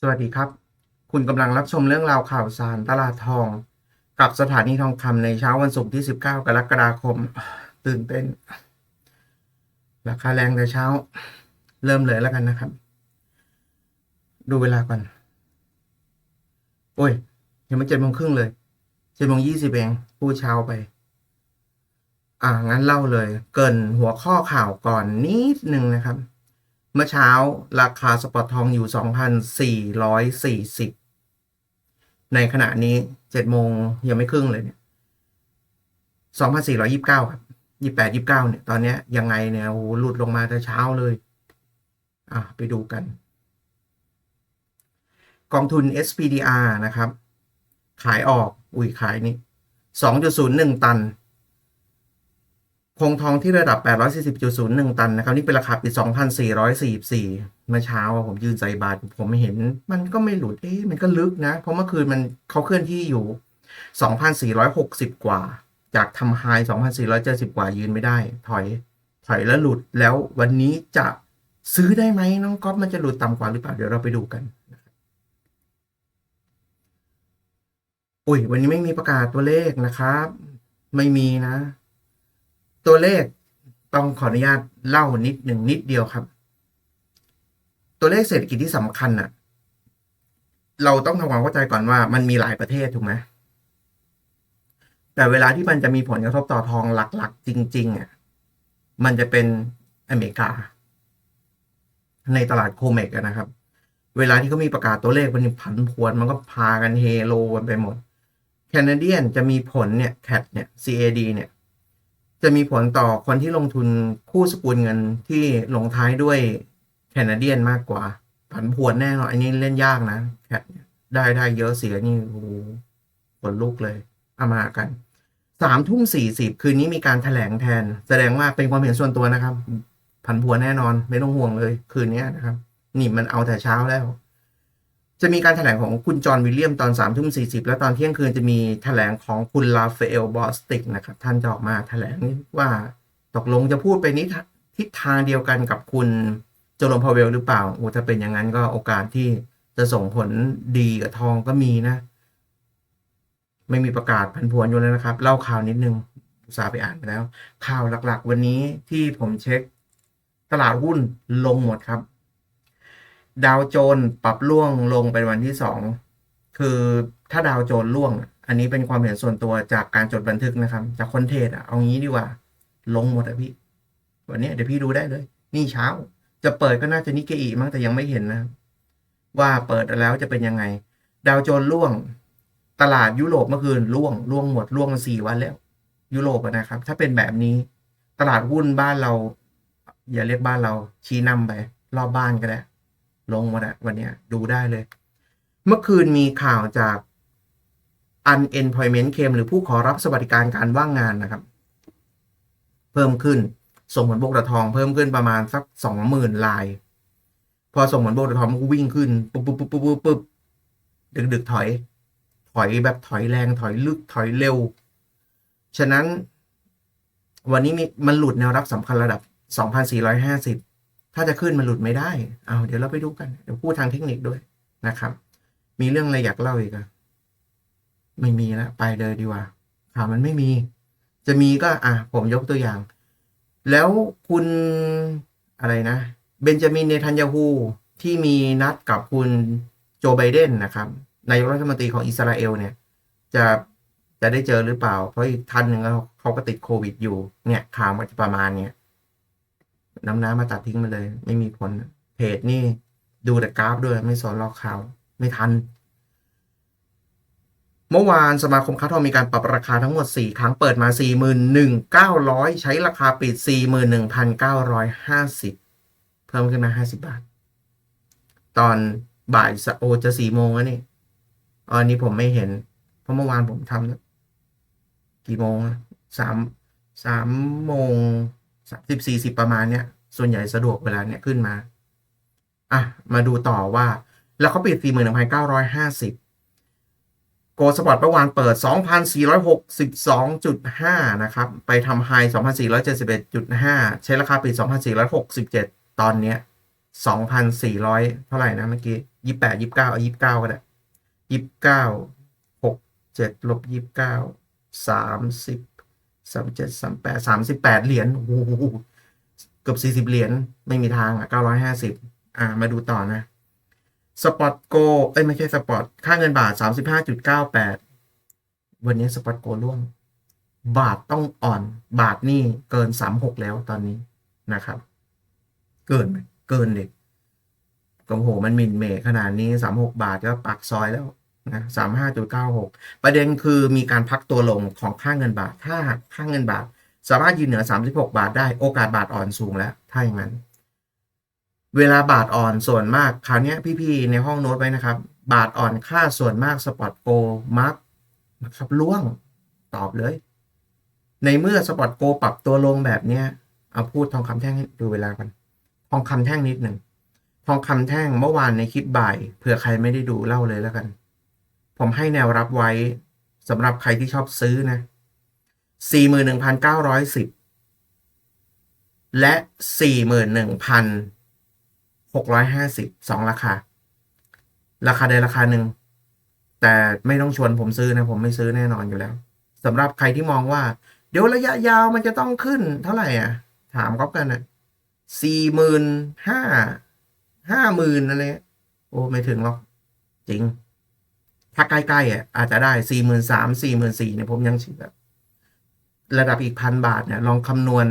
สวัสดีครับ คุณกำลังรับชมเรื่องราวข่าวสารตลาดทอง กับสถานีทองคำในเช้าวันศุกร์ที่ 19 กรกฎาคม ตื่นเต้น ราคาแรงแต่เช้า เริ่มเลยแล้วกันนะครับ ดูเวลาก่อน โอ้ย ยังไม่เจ็ดโมงครึ่งเลยเจ็ดโมงยี่สิบเองพูดเช้าไป อ่างั้นเล่าเลย เกินหัวข้อข่าวก่อนนิดนึงนะครับ เมื่อเช้าราคาสปอตทองอยู่ 2,440 ในขณะนี้7โมงยังไม่ครึ่งเลยเนี่ย 2,429 ครับ 28 29 เนี่ย ตอนนี้ยังไงเนี่ยโอ้หลุดลงมาแต่เช้าเลย อะ ไปดูกัน กองทุน SPDR นะครับ ขายออก อุ้ยขายนี่ 2.01 ตัน คงทองที่ระดับ 840.01 ตันนะครับ นี่เป็นราคาปิด 2,444 เมื่อเช้าผมยืนใส่บาท ผมไม่เห็น มันก็ไม่หลุด เอ๊ะมันก็ลึกนะ เพราะเมื่อคืนมันเขาเคลื่อนที่อยู่ 2,460 กว่า จากทำไฮ2,470 กว่ายืนไม่ได้ ถอย ถอยแล้วหลุดแล้ววันนี้จะซื้อได้ไหมน้องก๊อฟมันจะหลุดต่ำกว่าหรือเปล่า เดี๋ยวเราไปดูกันอุ้ยวันนี้ไม่มีประกาศตัวเลขนะครับ ไม่มีนะ ตัวเลขต้องขออนุญาตเล่านิดหนึ่งนิดเดียวครับ ตัวเลขเศรษฐกิจที่สำคัญน่ะเราต้องทำความเข้าใจก่อนว่ามันมีหลายประเทศถูกไหมแต่เวลาที่มันจะมีผลกระทบต่อทองหลักๆ จริง ๆอะมันจะเป็นอเมริกา ในตลาดโคเมกนะครับ เวลาที่เขามีประกาศตัวเลขมันผันผวนมันก็พากันเฮโลกันไปหมด แคนาเดียนจะมีผลเนี่ย CAD เนี่ย CAD เนี่ย จะมีผลต่อคนที่ลงทุนคู่สกุลเงินที่ลงท้ายด้วยแคนาเดียนมากกว่า ผันผวนแน่นอนอันนี้เล่นยากนะแคได้ได้เยอะเสียนี่โอ้โหลุกเลยเอามากันสามทุ่มสี่สิบคืนนี้มีการแถลงแทน แสดงว่าเป็นความเห็นส่วนตัวนะครับ ผันผวนแน่นอนไม่ต้องห่วงเลย คืนนี้นะครับ นี่มันเอาแต่เช้าแล้ว จะมีการแถลงของคุณจอห์นวิลเลียมตอนสามทุ่มสี่สิบแล้วตอนเที่ยงคืนจะมีแถลงของคุณลาเฟเอลบอสติกนะครับ ท่านจะออกมาแถลงว่าตกลงจะพูดไปนิททิศทางเดียวกันกับคุณโจลมพาเวลหรือเปล่าโอ้ถ้าเป็นอย่างนั้นก็โอกาสที่จะส่งผลดีกับทองก็มีนะ ไม่มีประกาศพันพวนอยู่แล้วนะครับ เล่าข่าวนิดนึงอุตส่าห์ไปอ่านไปแล้ว ข่าวหลักๆ วันนี้ที่ผมเช็ค ตลาดหุ้นลงหมดครับ ดาวโจนปรับล่วงลงเป็นวันที่สองคือถ้าดาวโจนล่วง อันนี้เป็นความเห็นส่วนตัวจากการจดบันทึกนะครับ จากคนเทรดอะเอางี้ดีกว่า ลงหมดอะพี่ วันนี้เดี๋ยวพี่ดูได้เลย นี่เช้า จะเปิดก็น่าจะนิเกอีมั้งแต่ยังไม่เห็นนะว่าเปิดแล้วจะเป็นยังไง ดาวโจนล่วง ตลาดยุโรปเมื่อคืนล่วงล่วงหมดล่วงสี่วันแล้ว ยุโรปนะครับ ถ้าเป็นแบบนี้ ตลาดหุ้นบ้านเรา อย่าเรียกบ้านเราชี้นำไป รอบบ้านก็ได้ ลงมาแล้ววันนี้ดูได้เลย เมื่อคืนมีข่าวจาก unemployment claim หรือผู้ขอรับสวัสดิการการว่างงานนะครับ เพิ่มขึ้น ส่งผลบวกตะทองเพิ่มขึ้นประมาณสักสองหมื่นลาย พอส่งผลบวกตะทองก็วิ่งขึ้นปุ๊บปุ๊บปุ๊บปุ๊บปุ๊บปุ๊บดึกดึกถอย ถอยแบบถอยแรงถอยลึกถอยเร็ว ฉะนั้น วันนี้มีมันหลุดแนวรับสำคัญระดับ 2,450 ถ้าจะขึ้นมันหลุดไม่ได้ เอาเดี๋ยวเราไปดูกัน เดี๋ยวพูดทางเทคนิคด้วยนะครับ มีเรื่องอะไรอยากเล่าอีกอะไม่มีแล้วไปเลยดีกว่าข่าวมันไม่มี จะมีก็อะผมยกตัวอย่าง แล้วคุณอะไรนะเบนจามินเนทันยาฮูที่มีนัดกับคุณโจไบเดนนะครับนายกรัฐมนตรีของอิสราเอลเนี่ย จะจะได้เจอหรือเปล่า เพราะอีกท่านหนึ่งเขาเขาก็ติดโควิดอยู่เนี่ยข่าวมันจะประมาณเนี้ย น้ำน้ำมาตัดทิ้งมาเลย ไม่มีผล เพจนี่ดูแต่กราฟด้วยไม่สอนลอกข่าว ไม่ทัน เมื่อวานสมาคมค้าทองมีการปรับราคาทั้งหมด 4 ครั้งเปิดมา 41,900 ใช้ราคาปิด 41,950 เพิ่มขึ้นมา 50 บาท ตอนบ่ายสะโอจะ4โมงแล้วนี่อันนี้ผมไม่เห็น เพราะเมื่อวานผมทำกี่โมงอะสามสามโมง สามสิบสี่สิบประมาณเนี้ยส่วนใหญ่สะดวกเวลาเนี้ยขึ้นมา อะ มาดูต่อว่า แล้วเขาปิด41,950โกลสปอร์ตเมื่อวานเปิด 2,462.5 นะครับ ไปทำไฮ 2,471.5 ใช้ราคาปิด 2,467 ตอนเนี้ยสองพันสี่ร้อยเท่าไหร่นะเมื่อกี้ยี่แปดยี่เก้าเอายี่เก้าก็ได้ยี่เก้าหกเจ็ดลบยี่เก้า สามเจ็ดสามแปดสามสิบแปดเหรียญโอ้โหเกือบสี่สิบเหรียญไม่มีทางอะเก้าร้อยห้าสิบอ่ามาดูต่อนะสปอตโกเอ้ยไม่ใช่สปอตค่าเงินบาทสามสิบห้าจุดเก้าแปดวันนี้สปอตโกร่วง บาทต้องอ่อน บาทนี่เกินสามหกแล้วตอนนี้นะครับ เกินไหมเกินเด็กโอ้โหมันมินเมขนาดนี้สามหกบาทก็ปักซอยแล้ว นะสามห้าจุดเก้าหกประเด็นคือมีการพักตัวลงของค่าเงินบาท ถ้าหากค่าเงินบาท สามารถยืนเหนือสามสิบหกบาทได้โอกาสบาทอ่อนสูงแล้ว ถ้าอย่างนั้น เวลาบาทอ่อนส่วนมาก คราวนี้พี่ๆ ในห้องโน้ตไว้นะครับ บาทอ่อนค่าส่วนมากสปอตโกมักนะครับล่วงตอบเลย ในเมื่อสปอตโกปรับตัวลงแบบเนี้ยเอาพูดทองคำแท่งให้ดูเวลากันทองคำแท่งนิดหนึ่งทองคำแท่งเมื่อวานในคลิปบ่ายเผื่อใครไม่ได้ดูเล่าเลยแล้วกัน ผมให้แนวรับไว้สำหรับใครที่ชอบซื้อนะสี่หมื่นหนึ่งพันเก้าร้อยสิบและสี่หมื่นหนึ่งพันหกร้อยห้าสิบสองราคา ราคาใดราคาหนึ่ง แต่ไม่ต้องชวนผมซื้อนะ ผมไม่ซื้อแน่นอนอยู่แล้วสำหรับใครที่มองว่า เดี๋ยวระยะยาวมันจะต้องขึ้นเท่าไหร่อะ ถามก๊อฟกันอะสี่หมื่นห้าห้าหมื่นอะไรโอ้ ไม่ถึงหรอก จริง ถ้าใกล้ๆอะอาจจะได้สี่หมื่นสามสี่หมื่นสี่เนี่ยผมยังชิแบบระดับอีกพันบาทเนี่ย ลองคำนวณ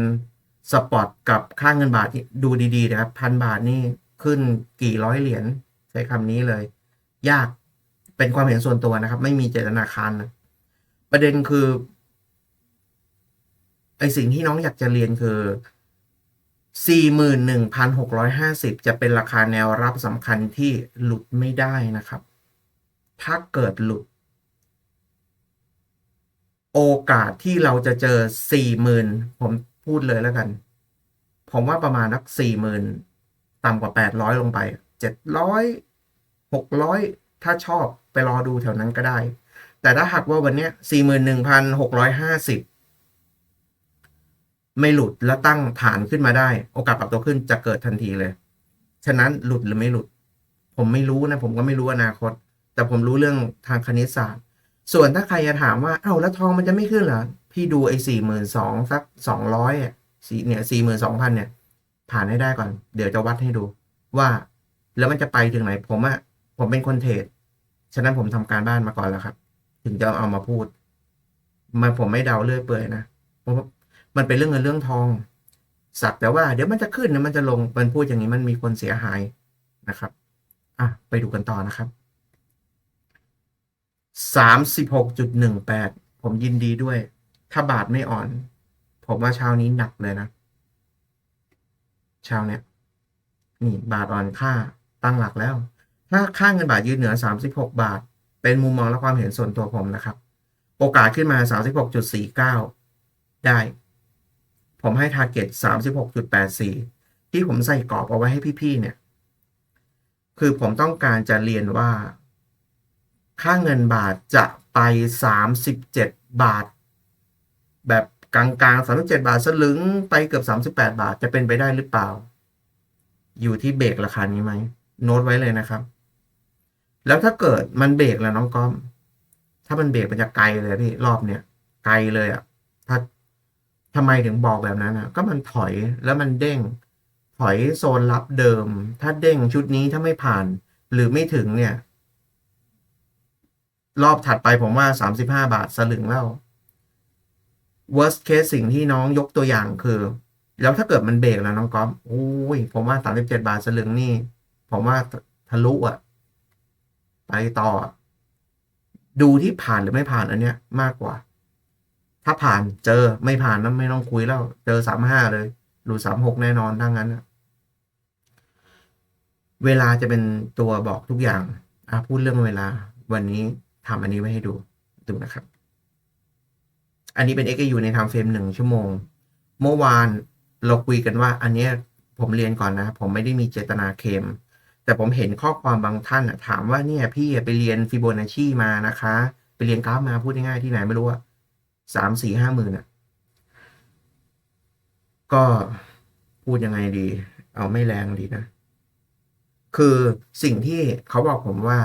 สปอตกับค่าเงินบาทดูดีๆนะครับพันบาทนี่ขึ้นกี่ร้อยเหรียญใช้คำนี้เลย ยากเป็นความเห็นส่วนตัวนะครับ ไม่มีเจตนาคารนะประเด็นคือไอสิ่งที่น้องอยากจะเรียนคือ41,650 จะเป็นราคาแนวรับสำคัญที่หลุดไม่ได้นะครับ ถ้าเกิดหลุด โอกาสที่เราจะเจอ40,000ผมพูดเลยแล้วกัน ผมว่าประมาณนัก40,000ต่ำกว่า800ลงไป700 600ถ้าชอบไปรอดูแถวนั้นก็ได้ แต่ถ้าหากว่าวันนี้สี่หมื่นหนึ่งพันหกร้อย41,650ไม่หลุดแล้วตั้งฐานขึ้นมาได้ โอกาสปรับตัวขึ้นจะเกิดทันทีเลย ฉะนั้นหลุดหรือไม่หลุด ผมไม่รู้นะ ผมก็ไม่รู้อนาคต แต่ผมรู้เรื่องทางคณิตศาสตร์ ส่วนถ้าใครจะถามว่า เอ้าแล้วทองมันจะไม่ขึ้นเหรอ พี่ดูไอ้สี่หมื่นสองสักสองร้อยอะสี่เนี่ยสี่หมื่นสองพันเนี่ย ผ่านให้ได้ก่อน เดี๋ยวจะวัดให้ดู ว่า แล้วมันจะไปถึงไหน ผมอะผมเป็นคนเทรดฉะนั้นผมทำการบ้านมาก่อนแล้วครับ ถึงจะเอามาพูด มันผมไม่เดาเรื่อยเปื่อยนะเพราะมันเป็นเรื่องเงินเรื่องทอง สักแต่ว่าเดี๋ยวมันจะขึ้นนะมันจะลงมันพูดอย่างนี้มันมีคนเสียหายนะครับ อะไปดูกันต่อนะครับ สามสิบหกจุดหนึ่งแปดผมยินดีด้วย ถ้าบาทไม่อ่อน ผมว่าเช้านี้หนักเลยนะเช้าเนี้ยนี่บาทอ่อนค่าตั้งหลักแล้ว ถ้าค่าเงินบาทยืนเหนือสามสิบหกบาท เป็นมุมมองและความเห็นส่วนตัวผมนะครับ โอกาสขึ้นมาสามสิบหกจุดสี่เก้าได้ ผมให้ t a r g e t 36.84ที่ผมใส่กรอบเอาไว้ให้พี่ๆเนี่ย คือผมต้องการจะเรียนว่า ค่าเงินบาทจะไป 37 บาท แบบกลางๆ 37 บาทสลึงไปเกือบ 38 บาทจะเป็นไปได้หรือเปล่า อยู่ที่เบรกราคานี้ไหมโน้ตไว้เลยนะครับ แล้วถ้าเกิดมันเบรกแล้วน้องก้อม ถ้ามันเบรกมันจะไกลเลยพี่รอบเนี้ยไกลเลยอะ่ะถ้าทำไมถึงบอกแบบนั้นอะก็มันถอยแล้วมันเด้ง ถอยโซนรับเดิม ถ้าเด้งชุดนี้ถ้าไม่ผ่าน หรือไม่ถึงเนี่ย รอบถัดไปผมว่าสามสิบห้าบาทสลึงแล้ว worst case สิ่งที่น้องยกตัวอย่างคือ แล้วถ้าเกิดมันเบรกแล้วน้องก๊อฟโอ้ย ผมว่าสามสิบเจ็ดบาทสลึงนี่ ผมว่าทะลุอะ ไปต่อ ดูที่ผ่านหรือไม่ผ่านอันเนี้ย มากกว่า ถ้าผ่านเจอไม่ผ่านนั้นไม่ต้องคุยแล้ว เจอสามห้าเลยหรือสามหกแน่นอนทั้งนั้นอะเวลาจะเป็นตัวบอกทุกอย่างอะพูดเรื่องเวลา วันนี้ ทำอันนี้ไว้ให้ดูดูนะครับ อันนี้เป็น XAU ในทม์เฟรมหนึ่งชั่วโมง เมื่อวานเราคุยกันว่า อันนี้ผมเรียนก่อนนะ ผมไม่ได้มีเจตนาเคม แต่ผมเห็นข้อความบางท่านถามว่าเนี่ยพี่ไปเรียนฟิโบนัชชีมานะคะ ไปเรียนกราฟมาพูดง่ายๆที่ไหนไม่รู้อะสามสี่ห้าหมื่นอะก็พูดยังไงดี เอาไม่แรงดีนะ คือสิ่งที่เขาบอกผมว่า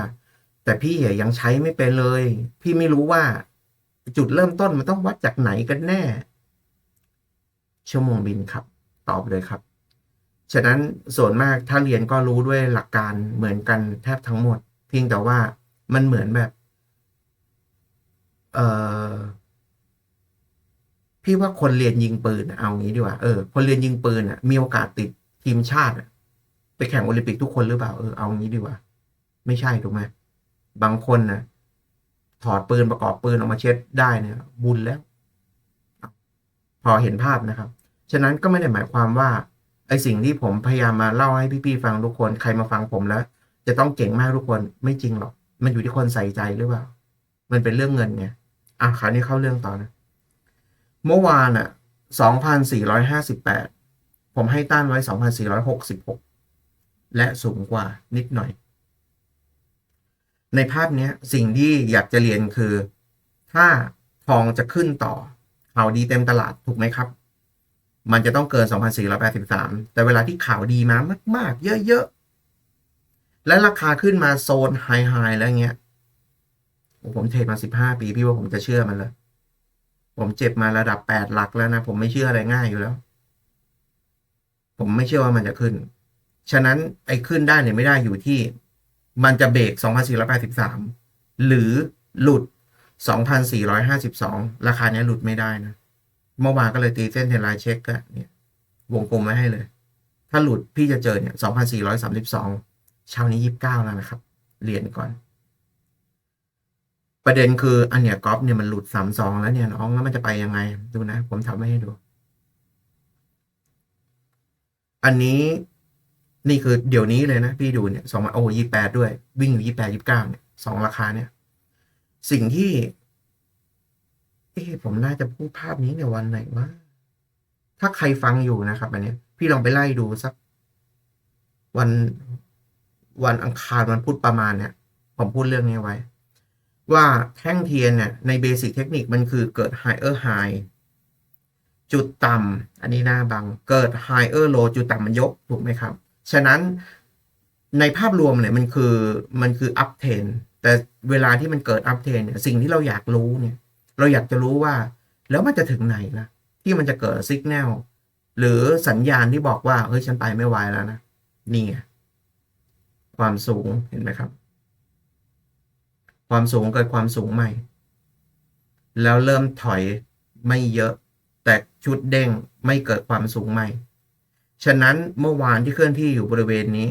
แต่พี่ยังใช้ไม่เป็นเลย พี่ไม่รู้ว่าจุดเริ่มต้นมันต้องวัดจากไหนกันแน่ ชั่วโมงบินครับ ตอบเลยครับ ฉะนั้นส่วนมากถ้าเรียนก็รู้ด้วยหลักการเหมือนกันแทบทั้งหมด เพียงแต่ว่ามันเหมือนแบบ เออพี่ว่าคนเรียนยิงปืนเอางี้ดีกว่าเออคนเรียนยิงปืนอะ มีโอกาสติดทีมชาติไปแข่งโอลิมปิกทุกคนหรือเปล่าเออเอางี้ดีกว่า ไม่ใช่ถูกไหม บางคนนะถอดปืนประกอบปืนออกมาเช็ดได้เนี่ย บุญแล้ว พอเห็นภาพนะครับ ฉะนั้นก็ไม่ได้หมายความว่าไอสิ่งที่ผมพยายามมาเล่าให้พี่ๆฟังทุกคนใครมาฟังผมแล้ว จะต้องเก่งมากทุกคนไม่จริงหรอก มันอยู่ที่คนใส่ใจหรือเปล่า มันเป็นเรื่องเงินไงอะคราวนี้เข้าเรื่องต่อนะ เมื่อวานอะสองพันสี่ร้อยห้าสิบแปดผมให้ต้านไว้สองพันสี่ร้อยหกสิบหกและสูงกว่านิดหน่อย ในภาพนี้สิ่งที่อยากจะเรียนคือ ถ้าทองจะขึ้นต่อข่าวดีเต็มตลาดถูกไหมครับ มันจะต้องเกิน 2,483 แต่เวลาที่ข่าวดีมามาก ๆ เยอะๆ และราคาขึ้นมาโซนไฮๆแล้วเงี้ย ผมเทรดมา 15 ปี พี่ว่าผมจะเชื่อมันเลย ผมเจ็บมาระดับ 8 หลักแล้วนะ ผมไม่เชื่ออะไรง่ายอยู่แล้ว ผมไม่เชื่อว่ามันจะขึ้น ฉะนั้นไอ้ขึ้นได้หรือไม่ได้อยู่ที่ มันจะเบรก 2,483 หรือหลุด 2,452 ราคาเนี้ยหลุดไม่ได้นะ เมื่อวานก็เลยตีเส้นเทรนไลน์เช็คก็เนี่ยวงกลมไว้ให้เลย ถ้าหลุดพี่จะเจอเนี่ย 2,432 เช้านี้ 29 แล้วนะครับ เรียนก่อน ประเด็นคืออันเนี้ยกอล์ฟเนี่ยมันหลุด 32 แล้วเนี่ยน้องแล้วมันจะไปยังไง ดูนะ ผมทำไว้ให้ดู อันนี้ นี่คือเดี๋ยวนี้เลยนะ พี่ดูเนี่ยสองโอ้ยี่แปดด้วย วิ่งอยู่ยี่แปดยี่เก้าเนี่ยสองราคาเนี่ย สิ่งที่ เอ๊ผมน่าจะพูดภาพนี้ในวันไหนวะถ้าใครฟังอยู่นะครับอันนี้พี่ลองไปไล่ดูสัก วันวันอังคารวันพุธประมาณเนี่ย ผมพูดเรื่องนี้ไว้ ว่าแท่งเทียนเนี่ยในเบสิกเทคนิคมันคือเกิด higher high จุดต่ำอันนี้หน้าบังเกิด higher low จุดต่ำมันยกถูกไหมครับ ฉะนั้นในภาพรวมเนี่ยมันคือมันคือ up trend แต่เวลาที่มันเกิด up trend เนี่ยสิ่งที่เราอยากรู้เนี่ย เราอยากจะรู้ว่า แล้วมันจะถึงไหนละที่มันจะเกิดสัญญาณหรือสัญญาณที่บอกว่าเฮ้ยฉันไปไม่ไหวแล้วนะนี่ไงความสูงเห็นไหมครับ ความสูงเกิดความสูงใหม่ แล้วเริ่มถอยไม่เยอะ แต่ชุดเด้งไม่เกิดความสูงใหม่ ฉะนั้นเมื่อวานที่เคลื่อนที่อยู่บริเวณนี้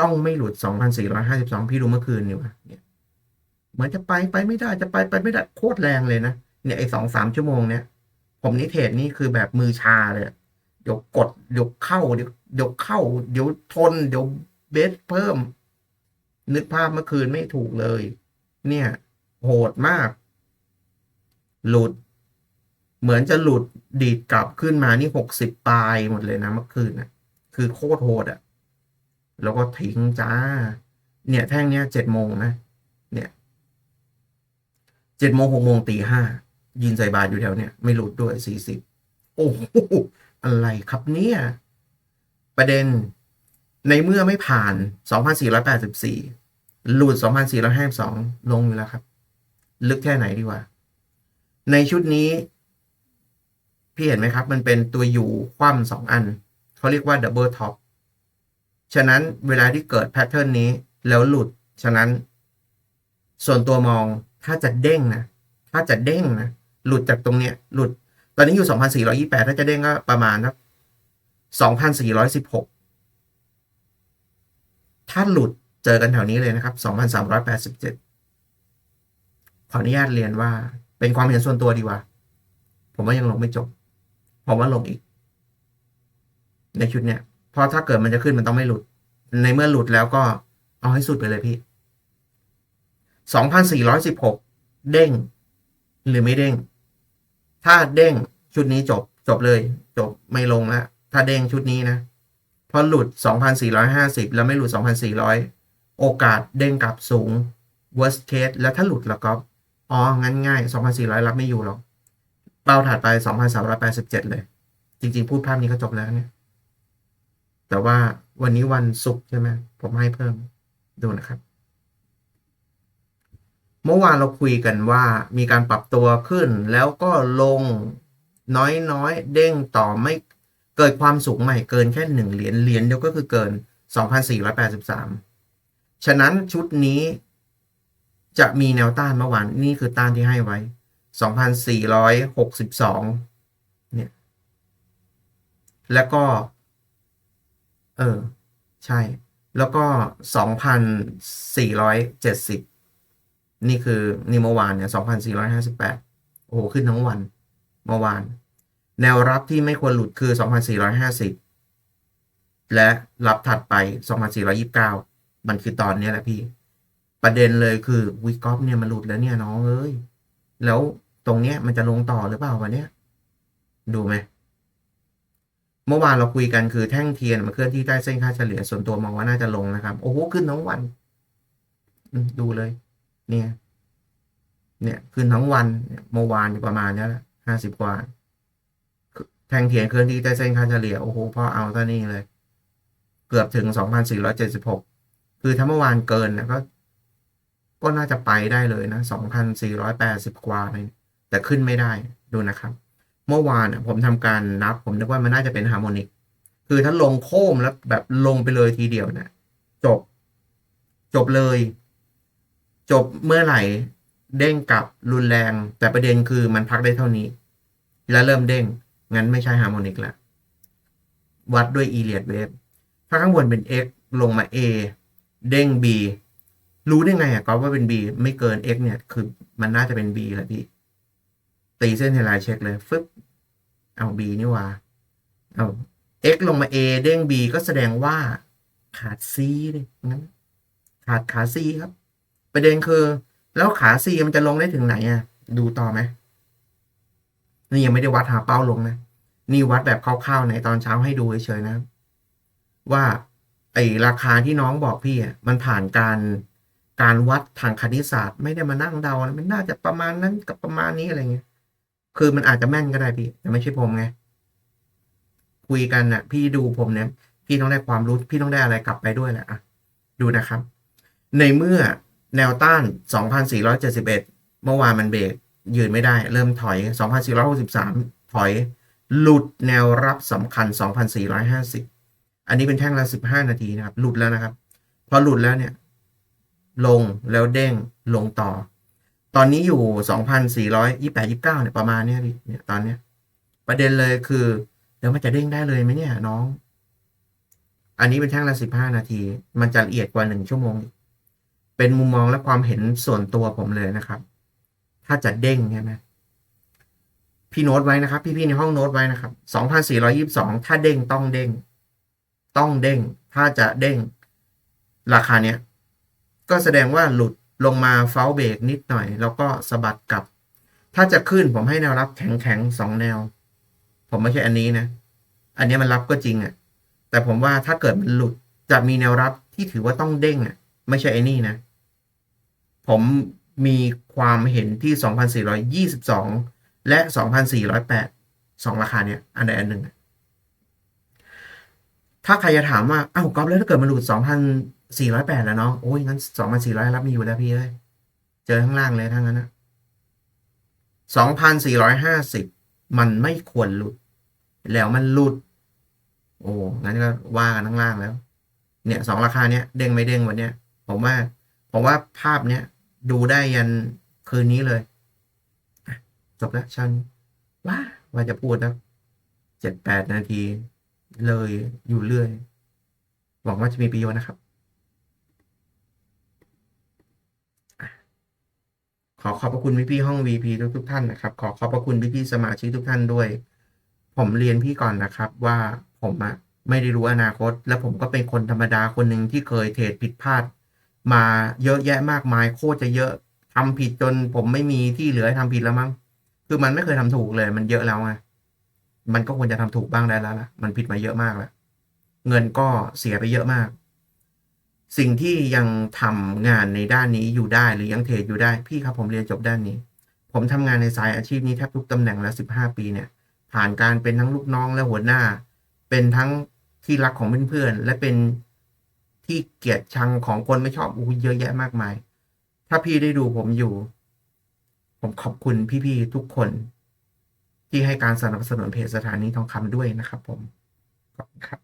ต้องไม่หลุด 2,452 พี่ดูเมื่อคืนนี่วะเนี่ยเหมือนจะไปไปไม่ได้จะไปไปไม่ได้โคตรแรงเลยนะ เนี่ยไอ้สองสามชั่วโมงเนี่ย ผมนิเทศนี่คือแบบมือชาเลยเดี๋ยวกดเดี๋ยวเข้าเดี๋ยวเดี๋ยวเข้า เดี๋ยวทน เดี๋ยวเบสเพิ่ม นึกภาพเมื่อคืนไม่ถูกเลย เนี่ย โหดมาก หลุด เหมือนจะหลุดดีดกลับขึ้นมานี่หกสิบปลายหมดเลยนะเมื่อคืนนะคือโคตรโหดอะแล้วก็ทิ้งจ้า เนี่ยแท่งเนี้ยเจ็ดโมงนะ เนี่ยเจ็ดโมงหกโมงตีห้ายินใส่บาทอยู่แถวเนี้ยไม่หลุดด้วยสี่สิบโอ้โหอะไรครับเนี่ย ประเด็นในเมื่อไม่ผ่าน 2,484 หลุด 2,452 ลงอยู่แล้วครับ ลึกแค่ไหนดีกว่าในชุดนี้ พี่เห็นไหมครับ มันเป็นตัวอยู่คว่ำสองอัน เขาเรียกว่าดับเบิลท็อปฉะนั้นเวลาที่เกิดแพทเทิร์นนี้แล้วหลุด ฉะนั้น ส่วนตัวมองถ้าจะเด้งนะ ถ้าจะเด้งนะ หลุดจากตรงเนี้ย หลุด ตอนนี้อยู่ 2,428 ถ้าจะเด้งก็ประมาณสัก2,416 ถ้าหลุดเจอกันแถวนี้เลยนะครับ 2,387 ขออนุญาตเรียนว่า เป็นความเห็นส่วนตัวดีกว่า ผมว่ายังลงไม่จบ ผมว่าลงอีก ในชุดเนี้ยเพราะถ้าเกิดมันจะขึ้นมันต้องไม่หลุด ในเมื่อหลุดแล้วก็เอาให้สุดไปเลยพี่2,416เด้ง หรือไม่เด้ง ถ้าเด้งชุดนี้จบจบเลย จบไม่ลงแล้วถ้าเด้งชุดนี้นะพอหลุด 2,450 แล้วไม่หลุด 2,400 โอกาสเด้งกลับสูง worst case แล้วถ้าหลุดแล้วก็อ๋องั้นง่าย 2,400 รับไม่อยู่หรอก เป้าถัดไป 2,387 เลย จริง ๆ พูดภาพนี้ก็จบแล้วเนี่ย แต่ว่าวันนี้วันศุกร์ใช่ไหมผมให้เพิ่มดูนะครับ เมื่อวานเราคุยกันว่ามีการปรับตัวขึ้น แล้วก็ลงน้อยๆ เด้งต่อไม่เกิดความสูงใหม่เกินแค่หนึ่งเหรียญเหรียญเดียวก็คือเกิน 2,483 ฉะนั้นชุดนี้จะมีแนวต้านเมื่อวานนี่คือต้านที่ให้ไว้ 2,462 เนี่ย แล้วก็ เออ ใช่ แล้วก็ 2,470 นี่คือ นี่เมื่อวานเนี่ย 2,458 โอ้โห ขึ้นทั้งวัน เมื่อวาน แนวรับที่ไม่ควรหลุดคือ 2,450 และรับถัดไป 2,429 มันคือตอนนี้แหละพี่ ประเด็นเลยคือวิกอฟเนี่ยมันหลุดแล้วเนี่ยน้องเอ้ยแล้ว ตรงเนี้ย มันจะลงต่อหรือเปล่าวันเนี้ย ดูไหมเมื่อวานเราคุยกันคือแท่งเทียนมันเคลื่อนที่ใต้เส้นค่าเฉลี่ยส่วนตัวมองว่าน่าจะลงนะครับโอ้โหขึ้นทั้งวันดูเลย เนี่ย เนี่ยขึ้นทั้งวันเมื่อวานอยู่ประมาณนี้แหละห้าสิบกว่า แท่งเทียนเคลื่อนที่ใต้เส้นค่าเฉลี่ยโอ้โหพ่อเอาซะนี่เลย เกือบถึงสองพันสี่ร้อยเจ็ดสิบหกคือถ้าเมื่อวานเกินนะก็ก็น่าจะไปได้เลยนะสองพันสี่ร้อยแปดสิบกว่าเลย แต่ขึ้นไม่ได้ดูนะครับ เมื่อวานผมทำการนับ ผมนึกว่ามันน่าจะเป็นฮาร์โมนิก คือถ้าลงโค้มแล้วแบบลงไปเลยทีเดียวนะจบ จบเลย จบเมื่อไหร่ เด้งกลับรุนแรง แต่ประเด็นคือมันพักได้เท่านี้ แล้วเริ่มเด้ง งั้นไม่ใช่ฮาร์โมนิกละวัดด้วยอีเลียดเวฟถ้าข้างบนเป็น x ลงมา a เด้ง b รู้ได้ไงอะก็ว่าเป็น b ไม่เกิน x เนี่ย คือมันน่าจะเป็น b แหละพี่ ตีเส้นเทไลน์เช็คเลยฟึบเอา b นี่ว่าเอา x ลงมา a เด้ง b ก็แสดงว่าขาด c เลยงั้น ขาดขา c ครับ ประเด็นคือ แล้วขา c มันจะลงได้ถึงไหนอะดูต่อไหมนี่ยังไม่ได้วัดหาเป้าลงนะ นี่วัดแบบคร่าวๆในตอนเช้าให้ดูเฉยๆนะ ว่าไอราคาที่น้องบอกพี่อะมันผ่านการการวัดทางคณิตศาสตร์ ไม่ได้มานั่งเดานะมันน่าจะประมาณนั้นกับประมาณนี้อะไรเงี้ย คือมันอาจจะแม่นก็ได้พี่ แต่ไม่ใช่ผมไง คุยกันน่ะ พี่ดูผมเนี่ย พี่ต้องได้ความรู้ พี่ต้องได้อะไรกลับไปด้วยแหละอะ ดูนะครับ ในเมื่อแนวต้าน 2,471 เมื่อวานมันเบรกยืนไม่ได้ เริ่มถอย 2,463 ถอย หลุดแนวรับสำคัญ 2,450 อันนี้เป็นแท่งละ 15 นาทีนะครับ หลุดแล้วนะครับ พอหลุดแล้วเนี่ย ลงแล้วเด้งลงต่อ ตอนนี้อยู่2,428 29เนี่ยประมาณเนี้ยพี่เนี่ยตอนเนี้ย ประเด็นเลยคือ เดี๋ยวมันจะเด้งได้เลยไหมเนี่ยน้อง อันนี้เป็นแท่งละ15นาที มันจะละเอียดกว่า1ชั่วโมง เป็นมุมมองและความเห็นส่วนตัวผมเลยนะครับ ถ้าจะเด้งใช่ไหมพี่โน้ตไว้นะครับ พี่ๆในห้องโน้ตไว้นะครับ2,422ถ้าเด้งต้องเด้ง ต้องเด้ง ถ้าจะเด้ง ราคาเนี้ยก็แสดงว่าหลุด ลงมาเฟลเบรกนิดหน่อย แล้วก็สะบัดกลับ ถ้าจะขึ้นผมให้แนวรับแข็งแข็งๆสองแนว ผมไม่ใช่อันนี้นะ อันนี้มันรับก็จริงอะ่ะ แต่ผมว่าถ้าเกิดมันหลุดจะมีแนวรับที่ถือว่าต้องเด้งอะ่ะ ไม่ใช่ไอ้นี่นะ ผมมีความเห็นที่ 2,422 และ 2,408สองราคาเนี้ยอันใดอันหนึ่ง ถ้าใครจะถามว่า อ้าวก๊อฟแล้วถ้าเกิดมันหลุด 2,408แปดแล้วเนาะโอ้ยงั้น2,400รับมีอยู่แล้วพี่เอ้ยเจอข้างล่างเลยทั้งนั้นนะ2,450มันไม่ควรหลุด แล้วมันหลุด โอ้งั้นก็ว่ากันข้างล่างแล้ว เนี่ยสองราคาเนี้ยเด้งไม่เด้งวันเนี้ยผมว่าผมว่าภาพเนี้ยดูได้ยันคืนนี้เลยจบแล้วชันว่าว่าจะพูดนะเจ็ดแปดนาที เลยอยู่เรื่อย หวังว่าจะมีประโยชน์นะครับอะ ขอขอบพระคุณพี่ๆห้อง VP ทุกทุกท่านนะครับ ขอขอบพระคุณพี่ๆสมาชิกทุกท่านด้วย ผมเรียนพี่ก่อนนะครับ ว่าผมอะไม่ได้รู้อนาคต และผมก็เป็นคนธรรมดาคนหนึ่งที่เคยเทรดผิดพลาด มาเยอะแยะมากมาย โคตรจะเยอะทำผิดจนผมไม่มีที่เหลือให้ทำผิดแล้วมั้งคือมันไม่เคยทำถูกเลย มันเยอะแล้วไงมันก็ควรจะทำถูกบ้างได้แล้วล่ะ มันผิดมาเยอะมากแล้วเงินก็เสียไปเยอะมาก สิ่งที่ยังทำงานในด้านนี้อยู่ได้หรือยังเทรดอยู่ได้พี่ครับผมเรียนจบด้านนี้ ผมทำงานในสายอาชีพนี้แทบทุกตำแหน่งแล้วสิบห้าปีเนี่ย ผ่านการเป็นทั้งลูกน้องและหัวหน้า เป็นทั้งที่รักของเพื่อนๆและเป็นที่เกลียดชังของคนไม่ชอบอู้เยอะแยะมากมาย ถ้าพี่ได้ดูผมอยู่ ผมขอบคุณพี่ๆทุกคน ที่ให้การสนับสนุนเพจสถานีทองคำด้วยนะครับผมขอบคุณครับ